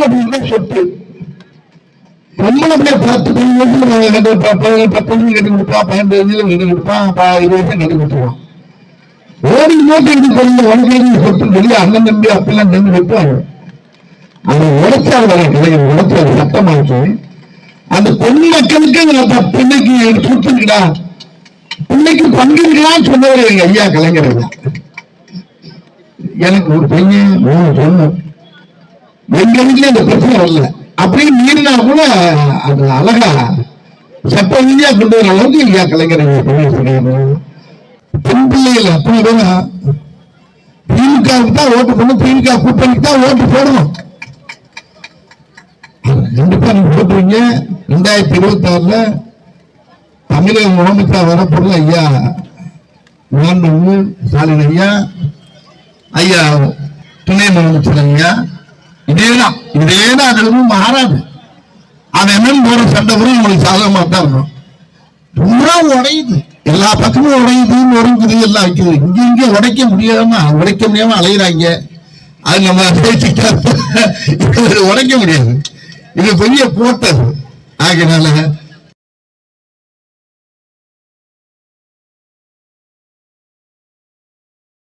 அப்படின்னா சொத்து நம்மளுடைய பத்து பதினஞ்சு கட்டு பத்து கட்டி பன்னெண்டு வருஷம் கட்டி கொடுப்பான் இருபது கட்டி கொடுத்துருவான் நோட்டு எடுத்து கொண்டு சொத்து சொல்லி அண்ணன் தம்பி அப்பெல்லாம் வைப்பாங்க அதை வர அந்த பொண்ணு மக்களுக்கு அந்த பிள்ளைக்கு சுத்துக்குடா பிள்ளைக்கு பங்கிருக்கலாம் சொன்னவர் எங்க ஐயா கலைஞர் எனக்கு ஒரு பையன் மூணு பொண்ணு எங்க வீட்டுல இந்த பிரச்சனை வரல. அப்படியே மீறினா கூட அது அழகா சட்ட ரீதியா கொண்டு வர அளவுக்கு இல்லையா கலைஞர் ஐயா பண்ணி சொல்லியிருந்தாங்க. பெண் பிள்ளைகள் அத்தனை பேரும் திமுகவுக்கு தான் ஓட்டு போடணும் திமுக கூட்டணிக்கு தான் ஓட்டு போடணும். கண்டிப்பா நீங்க போட்டுருங்க ரெண்டாயிரத்தி இருபத்தி ஆறுல தமிழக முதலமைச்சர் வரப்போறது ஐயா மாண்புமிகு ஸ்டாலின் ஐயா ஐயா துணை முதலமைச்சர் ஐயா இதேதான். இதேதான் அது எதுவும் மாறாது. அவன் என்னன்னு போற சண்டை கூட உங்களுக்கு சாதகமா தான் இருக்கும் பூரா உடையுது. எல்லா பக்கமும் உடையுது உடைக்குது எல்லாம் வைக்குது இங்க இங்க உடைக்க முடியாம உடைக்க முடியாம அலையிறாங்க. அது நம்ம பேசிக்கிட்டா உடைக்க முடியாது. இது பெரிய போட்டது. ஆகினால